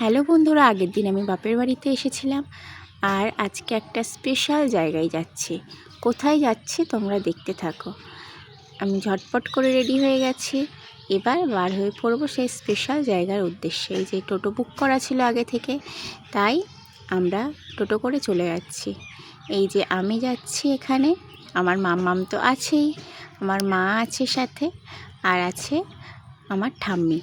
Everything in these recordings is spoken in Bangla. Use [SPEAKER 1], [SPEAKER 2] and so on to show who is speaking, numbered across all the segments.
[SPEAKER 1] হ্যালো বন্ধুরা, আগের দিন আমি বাপের বাড়িতে এসেছিলাম আর আজকে একটা স্পেশাল জায়গায় যাচ্ছি। কোথায় যাচ্ছি তোমরা দেখতে থাকো। আমি ঝটপট করে রেডি হয়ে গেছি। এবার বার হয়ে পড়ব সেই স্পেশাল জায়গার উদ্দেশ্যে। যে টোটো বুক করা ছিল আগে থেকে, তাই আমরা টোটো করে চলে যাচ্ছি। এই যে আমি যাচ্ছি এখানে, আমার মাম্মাম তো আছেই, আমার মা আছে সাথে, আর আছে আমার ঠাম্মি।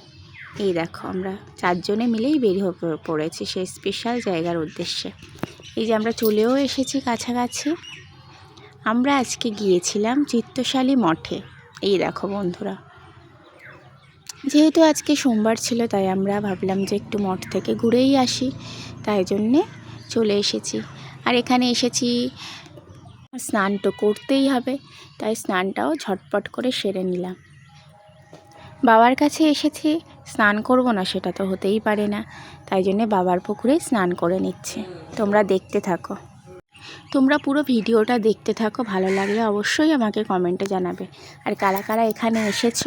[SPEAKER 1] এই দেখো, আমরা চারজনে মিলেই বের পড়ে- পড়েছি সেই স্পেশাল জায়গার উদ্দেশ্যে। এই যে আমরা চলেও এসেছি কাছাকাছি। আমরা আজকে গিয়েছিলাম চিত্তশালী মঠে। এই দেখো বন্ধুরা। যেহেতু আজকে সোমবার ছিল, তাই আমরা ভাবলাম যে একটু মঠ থেকে ঘুরেই আসি। তাই জন্যে চলে এসেছি। আর এখানে এসেছি, স্নান তো করতেই হবে, তাই স্নানটাও ঝটপট করে সেরে নিলাম। বাবার কাছে এসেছি স্নান করব না, সেটা তো হতেই পারে না। তাই জন্যে বাবার পুকুরে স্নান করে নিচ্ছে। তোমরা দেখতে থাকো। তোমরা পুরো ভিডিওটা দেখতে থাকো, ভালো লাগলে অবশ্যই আমাকে কমেন্টে জানাবে। আর কারা কারা এখানে এসেছ,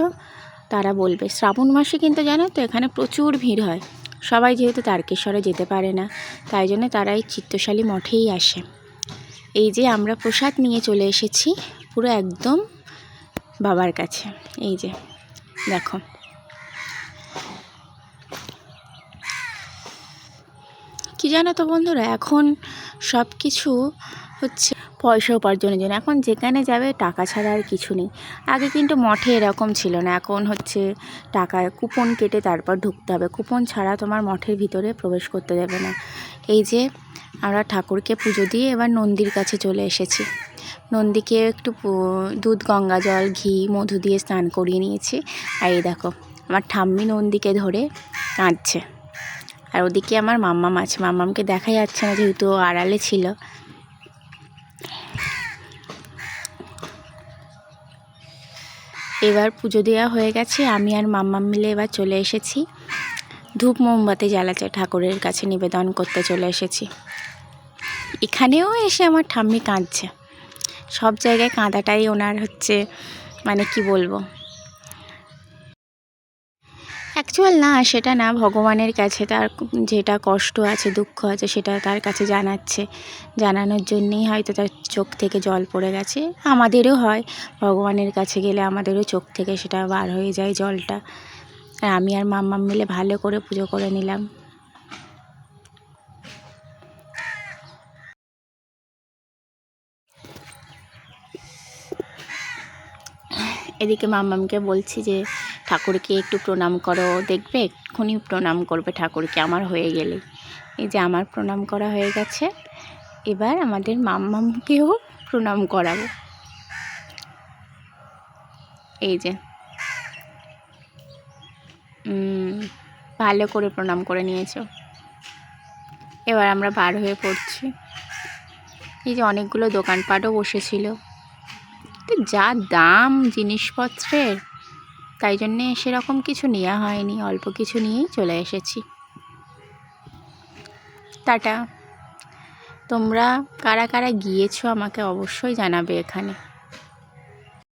[SPEAKER 1] তারা বলবে। শ্রাবণ মাসে কিন্তু জানো তো এখানে প্রচুর ভিড় হয়। সবাই যেহেতু তারকেশ্বরে যেতে পারে না, তাই জন্য তারা এই চিত্তশালী মঠেই আসে। এই যে আমরা প্রসাদ নিয়ে চলে এসেছি, পুরো একদম বাবার কাছে। এই যে, দেখো। কি জানো তো বন্ধুরা? এখন সব কিছু হচ্ছে পয়সা উপার্জনের জন্য। এখন যেখানে যাবে টাকা ছাড়া আর কিছু নেই। আগে কিন্তু মঠে এরকম ছিল না। এখন হচ্ছে টাকা, কুপন কেটে তারপর ঢুকতে হবে। কুপন ছাড়া তোমার মঠের ভিতরে প্রবেশ করতে দেবে না। এই যে আমরা ঠাকুরকে পুজো দিয়ে এবার নন্দীর কাছে চলে এসেছি। নন্দীকে একটু দুধ, গঙ্গা জল, ঘি, মধু দিয়ে স্নান করিয়ে নিয়েছি। আর এই দেখো, আমার ঠাম্মি নন্দীকে ধরে কাঁদছে। আর ওদিকে আমার মাম্মাম আছে। মাম্মামকে দেখা যাচ্ছে না যেহেতু আড়ালে ছিল। এবার পুজো দেওয়া হয়ে গেছে। আমি আর মাম্মাম মিলে এবার চলে এসেছি। ধূপ মোমবাতি জ্বালাতে ঠাকুরের কাছে নিবেদন করতে চলে এসেছি। এখানেও এসে আমার ঠাম্মি কাঁদছে। সব জায়গায় কাঁদাটাই ওনার হচ্ছে মানে কি বলব? অ্যাকচুয়াল না, সেটা না, ভগবানের কাছে তার যেটা কষ্ট আছে, দুঃখ আছে, সেটা তার কাছে জানাচ্ছে। জানানোর জন্যেই হয়তো তার চোখ থেকে জল পড়ে গেছে। আমাদেরও হয়, ভগবানের কাছে গেলে আমাদেরও চোখ থেকে সেটা বার হয়ে যায় জলটা। আর আমি আর মাম্মাম মিলে ভালো করে পুজো করে নিলাম। এদিকে মাম্মামকে বলছি যে ঠাকুরকে একটু প্রণাম করো, দেখবে? এক্ষুনি প্রণাম করবে ঠাকুরকে, আমার হয়ে গেলে। এই যে আমার প্রণাম করা হয়ে গেছে। এবার আমাদের মাম্মামকেও প্রণাম করাবো। এই যে। ভালো করে প্রণাম করে নিয়েছো। এবার আমরা বার হয়ে পড়ছি। এই যে অনেকগুলো দোকানপাটও বসেছিল। যা দাম জিনিসপত্রের। তাই জন্যে সেরকম কিছু নেওয়া হয়নি, অল্প কিছু নিয়েই চলে এসেছি। টাটা। তোমরা কারা কারা গিয়েছো আমাকে অবশ্যই জানাবে এখানে।